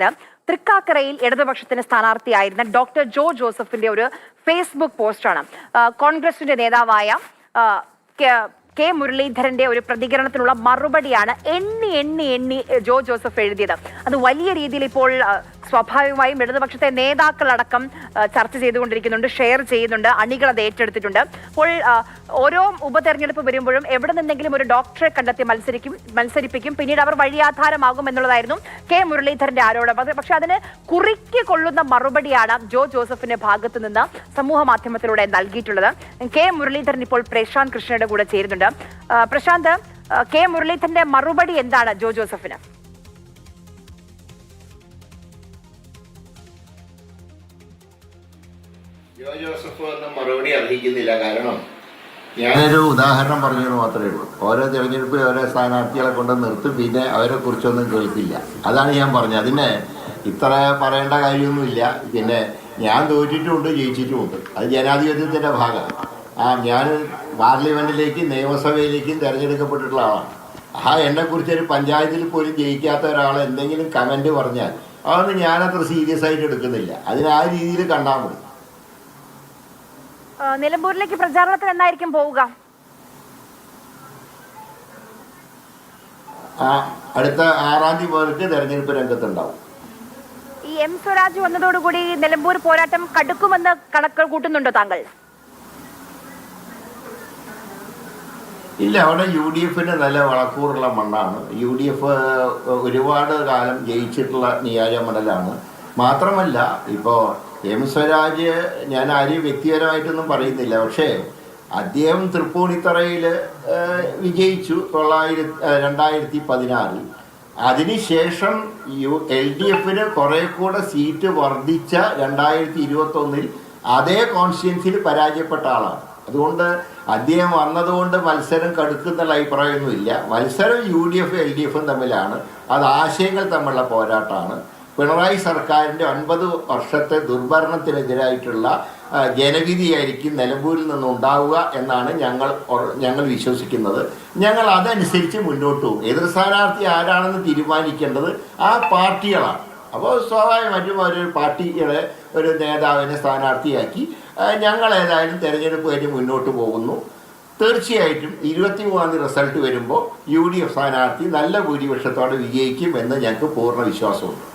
തൃക്കാക്കരയിൽ ഇടതുപക്ഷത്തിന് സ്ഥാനാർത്ഥിയായിരുന്ന ഡോക്ടർ ജോ ജോസഫിന്റെ ഒരു ഫേസ്ബുക്ക് പോസ്റ്റാണ്. കോൺഗ്രസിന്റെ നേതാവായ കെ- മുരളീധരന്റെ ഒരു പ്രതികരണത്തിനുള്ള മറുപടിയാണ് എണ്ണി എണ്ണി എണ്ണി ജോ ജോസഫ് എഴുതിയത്. അത് വലിയ രീതിയിൽ ഇപ്പോൾ സ്വാഭാവികമായും ഇടതുപക്ഷത്തെ നേതാക്കളടക്കം ചർച്ച ചെയ്തുകൊണ്ടിരിക്കുന്നുണ്ട് ഷെയർ ചെയ്യുന്നുണ്ട് അണികൾ അത് ഏറ്റെടുത്തിട്ടുണ്ട്. അപ്പോൾ ഓരോ ഉപതെരഞ്ഞെടുപ്പ് വരുമ്പോഴും എവിടെ നിന്നെങ്കിലും ഒരു ഡോക്ടറെ കണ്ടെത്തി മത്സരിക്കും മത്സരിപ്പിക്കും. പിന്നീട് അവർ വഴിയാധാരമാകും എന്നുള്ളതായിരുന്നു കെ മുരളീധരന്റെ ആരോപണം. പക്ഷെ അതിന് കുറിക്ക് കൊള്ളുന്ന മറുപടിയാണ് ജോ ജോസഫിന്റെ ഭാഗത്ത് നിന്ന് സമൂഹ മാധ്യമത്തിലൂടെ നൽകിയിട്ടുള്ളത്. കെ മുരളീധരൻ ഇപ്പോൾ പ്രശാന്ത് കൃഷ്ണയുടെ കൂടെ ചേരുന്നുണ്ട്. പ്രശാന്ത് കെ മുരളീധരന്റെ മറുപടി എന്താണ് ജോ ജോസഫിന്? ഞാനൊരു ഉദാഹരണം പറഞ്ഞു മാത്രമേ ഉള്ളൂ. ഓരോ തിരഞ്ഞെടുപ്പിൽ ഓരോ സ്ഥാനാർത്ഥികളെ കൊണ്ട് നിർത്തും പിന്നെ അവരെ കുറിച്ചൊന്നും കേൾക്കില്ല. അതാണ് ഞാൻ പറഞ്ഞത്. അതിന് ഇത്ര പറയേണ്ട കാര്യമൊന്നുമില്ല. പിന്നെ ഞാൻ തോറ്റിട്ടുമുണ്ട് ജയിച്ചിട്ടുമുണ്ട്. അത് ജനാധിപത്യത്തിന്റെ ഭാഗമാണ്. ആ ഞാൻ പാർലമെന്റിലേക്കും നിയമസഭയിലേക്കും തിരഞ്ഞെടുക്കപ്പെട്ടിട്ടുള്ള ആളാണ്. ആ എന്നെക്കുറിച്ച് ഒരു പഞ്ചായത്തിൽ പോലും ജയിക്കാത്ത ഒരാൾ എന്തെങ്കിലും കമന്റ് പറഞ്ഞാൽ അതൊന്നും ഞാനത്ര സീരിയസ് ആയിട്ട് എടുക്കുന്നില്ല. അതിന് ആ രീതിയിൽ കണ്ടാൽ മതി. നിലമ്പൂരിലേക്ക് പ്രചാരണത്തിന് എന്നായിരിക്കും പോവുക? അടുത്ത ആറാം തീയതി മുതൽക്ക് തെരഞ്ഞെടുപ്പ് രംഗത്തുണ്ടാവും. ഈ എം സ്വരാജ് വന്നതോടുകൂടി നിലമ്പൂർ പോരാട്ടം കടുക്കുമെന്ന് കണക്ക് കൂട്ടുന്നുണ്ടോ താങ്കൾ? ഇല്ല അവിടെ യു ഡി എഫിന് നല്ല വളക്കൂറുള്ള മണ്ണാണ്. യു ഡി എഫ് ഒരുപാട് കാലം ജയിച്ചിട്ടുള്ള നിയോജക മണ്ഡലമാണ് മാത്രമല്ല ഇപ്പോൾ എം സ്വരാജ് ഞാൻ ആരെയും വ്യക്തിപരമായിട്ടൊന്നും പറയുന്നില്ല. പക്ഷേ അദ്ദേഹം തൃപ്പൂണിത്തറയിൽ വിജയിച്ചു തൊള്ളായിരത്തി രണ്ടായിരത്തി പതിനാറിൽ അതിനുശേഷം യു എൽ ഡി എഫിന് കുറെ കൂടെ സീറ്റ് വർദ്ധിച്ച രണ്ടായിരത്തി ഇരുപത്തൊന്നിൽ അതേ കോൺസ്റ്റിറ്റ്യൻസിൽ പരാജയപ്പെട്ട ആളാണ്. അതുകൊണ്ട് അദ്ദേഹം വന്നതുകൊണ്ട് മത്സരം കടുക്കുന്നുള്ള അഭിപ്രായമൊന്നുമില്ല. മത്സരം യു ഡി എഫും എൽ ഡി എഫും തമ്മിലാണ്. അത് ആശയങ്ങൾ തമ്മിലുള്ള പോരാട്ടമാണ്. പിണറായി സർക്കാരിന്റെ ഒൻപത് വർഷത്തെ ദുർഭരണത്തിനെതിരായിട്ടുള്ള ജനവിധിയായിരിക്കും നിലമ്പൂരിൽ നിന്ന് ഉണ്ടാവുക എന്നാണ് ഞങ്ങൾ ഞങ്ങൾ വിശ്വസിക്കുന്നത്. ഞങ്ങൾ അതനുസരിച്ച് മുന്നോട്ട് പോകും. എതിർ സ്ഥാനാർത്ഥി ആരാണെന്ന് തീരുമാനിക്കേണ്ടത് ആ പാർട്ടികളാണ്. അപ്പോൾ സ്വാഭാവികമായിട്ടും ഒരു പാർട്ടിയുടെ ഒരു നേതാവിനെ സ്ഥാനാർത്ഥിയാക്കി ഞങ്ങൾ ഏതായാലും തിരഞ്ഞെടുപ്പ് കഴിഞ്ഞ് മുന്നോട്ട് പോകുന്നു. തീർച്ചയായിട്ടും ഇരുപത്തി മൂന്നാം തീയതി റിസൾട്ട് വരുമ്പോൾ യു ഡി എഫ് സ്ഥാനാർത്ഥി നല്ല ഭൂരിപക്ഷത്തോടെ വിജയിക്കും എന്ന് ഞങ്ങൾക്ക് പൂർണ വിശ്വാസമുണ്ട്.